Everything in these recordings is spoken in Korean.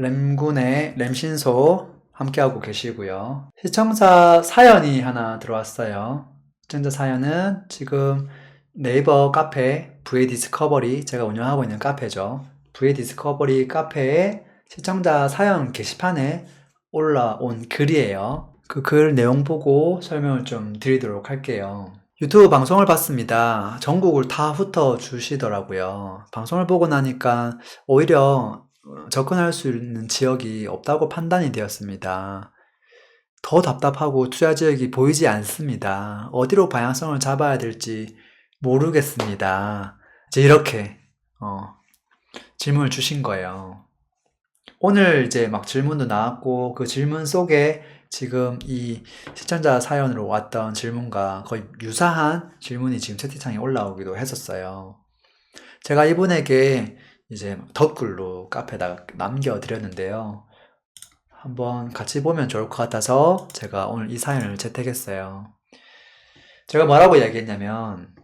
램군의 램신소 함께하고 계시고요. 시청자 사연이 하나 들어왔어요. 시청자 사연은 지금 네이버 카페 VA 디스커버리 제가 운영하고 있는 카페죠. VA 디스커버리 카페에 시청자 사연 게시판에 올라온 글이에요. 그 글 내용 보고 설명을 좀 드리도록 할게요. 유튜브 방송을 봤습니다. 전국을 다 훑어 주시더라고요. 방송을 보고 나니까 오히려 어, 접근할 수 있는 지역이 없다고 판단이 되었습니다. 더 답답하고 투자 지역이 보이지 않습니다. 어디로 방향성을 잡아야 될지 모르겠습니다. 이제 이렇게 어, 질문을 주신 거예요. 오늘 이제 막 질문도 나왔고 그 질문 속에 지금 이 시청자 사연으로 왔던 질문과 거의 유사한 질문이 지금 채팅창에 올라오기도 했었어요. 제가 이분에게 이제 덧글로 카페에다가 남겨드렸는데요. 한번 같이 보면 좋을 것 같아서 제가 오늘 이 사연을 채택했어요. 제가 뭐라고 이야기했냐면,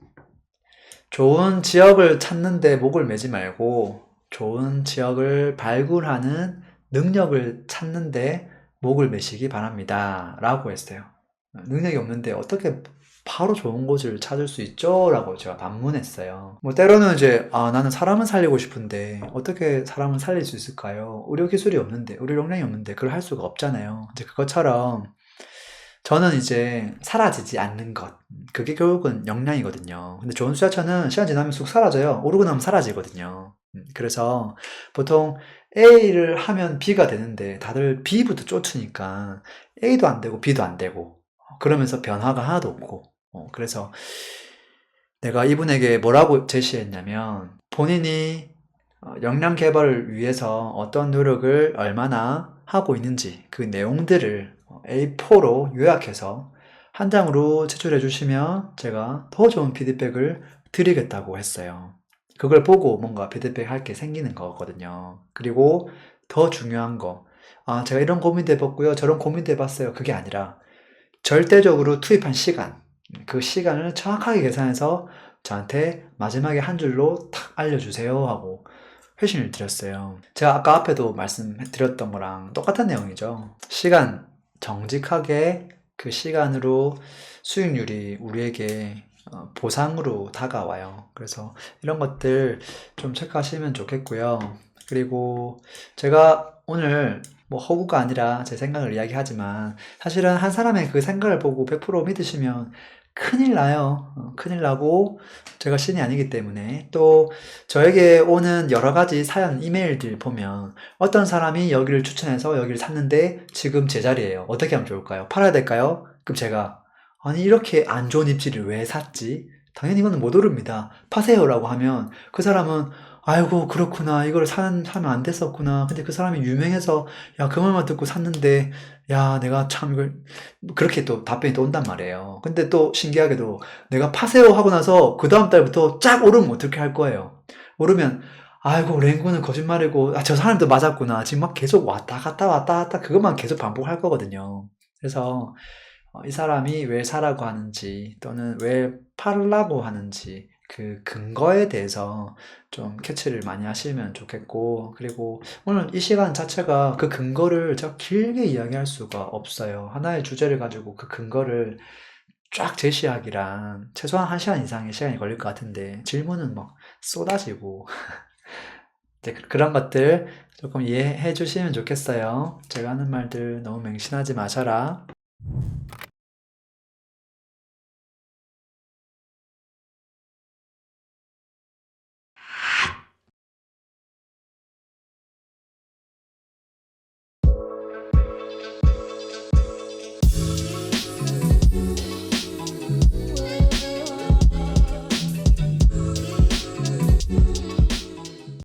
좋은 지역을 찾는데 목을 매지 말고, 좋은 지역을 발굴하는 능력을 찾는데 목을 매시기 바랍니다. 라고 했어요. 능력이 없는데 어떻게 바로 좋은 곳을 찾을 수 있죠? 라고 제가 반문했어요. 뭐 때로는 이제 아 나는 사람을 살리고 싶은데 어떻게 사람을 살릴 수 있을까요? 의료 기술이 없는데 의료 역량이 없는데 그걸 할 수가 없잖아요. 이제 그것처럼 저는 이제 사라지지 않는 것 그게 결국은 역량이거든요. 근데 좋은 수자처는 시간 지나면 쑥 사라져요. 오르고 나면 사라지거든요. 음, 그래서 보통 A를 하면 B가 되는데 다들 B부터 쫓으니까 A도 안 되고 B도 안 되고 그러면서 변화가 하나도 없고 어, 그래서 내가 이분에게 뭐라고 제시했냐면 본인이 어, 역량 개발을 위해서 어떤 노력을 얼마나 하고 있는지 그 내용들을 A4로 요약해서 한 장으로 제출해 주시면 제가 더 좋은 피드백을 드리겠다고 했어요. 그걸 보고 뭔가 피드백 할 게 생기는 거거든요. 그리고 더 중요한 거, 아, 제가 이런 고민도 해봤고요. 저런 고민도 해봤어요. 그게 아니라 절대적으로 투입한 시간, 그 시간을 정확하게 계산해서 저한테 마지막에 한 줄로 탁 알려주세요 하고 회신을 드렸어요. 제가 아까 앞에도 말씀드렸던 거랑 똑같은 내용이죠. 시간 정직하게 그 시간으로 수익률이 우리에게 어, 보상으로 다가와요. 그래서 이런 것들 좀 체크하시면 좋겠고요. 그리고 제가 오늘 뭐 허구가 아니라 제 생각을 이야기하지만 사실은 한 사람의 그 생각을 보고 100% 믿으시면 큰일 나요. 어, 큰일 나고 제가 신이 아니기 때문에 또 저에게 오는 여러 가지 사연 이메일들 보면 어떤 사람이 여기를 추천해서 여기를 샀는데 지금 제자리예요. 어떻게 하면 좋을까요? 팔아야 될까요? 그럼 제가 아니 이렇게 안 좋은 입지를 왜 샀지? 당연히 이거는 못 오릅니다. 파세요라고 하면 그 사람은 아이고 그렇구나 이걸 산, 사면 안 됐었구나. 근데 그 사람이 유명해서 야 그 말만 듣고 샀는데 야 내가 참 이걸 그렇게 또 답변이 또 온단 말이에요. 근데 또 신기하게도 내가 파세요 하고 나서 그 다음 달부터 쫙 오르면 어떻게 할 거예요? 오르면 아이고 랭구는 거짓말이고 아, 저 사람도 맞았구나. 지금 막 계속 왔다 갔다 왔다 갔다 그것만 계속 반복할 거거든요. 그래서 어, 이 사람이 왜 사라고 하는지 또는 왜 팔라고 하는지 그 근거에 대해서 좀 캐치를 많이 하시면 좋겠고 그리고 오늘 이 시간 자체가 그 근거를 제가 길게 이야기할 수가 없어요. 하나의 주제를 가지고 그 근거를 쫙 제시하기란 최소한 한 시간 이상의 시간이 걸릴 것 같은데 질문은 막 쏟아지고 그- 그런 것들 조금 이해해 주시면 좋겠어요. 제가 하는 말들 너무 맹신하지 마셔라.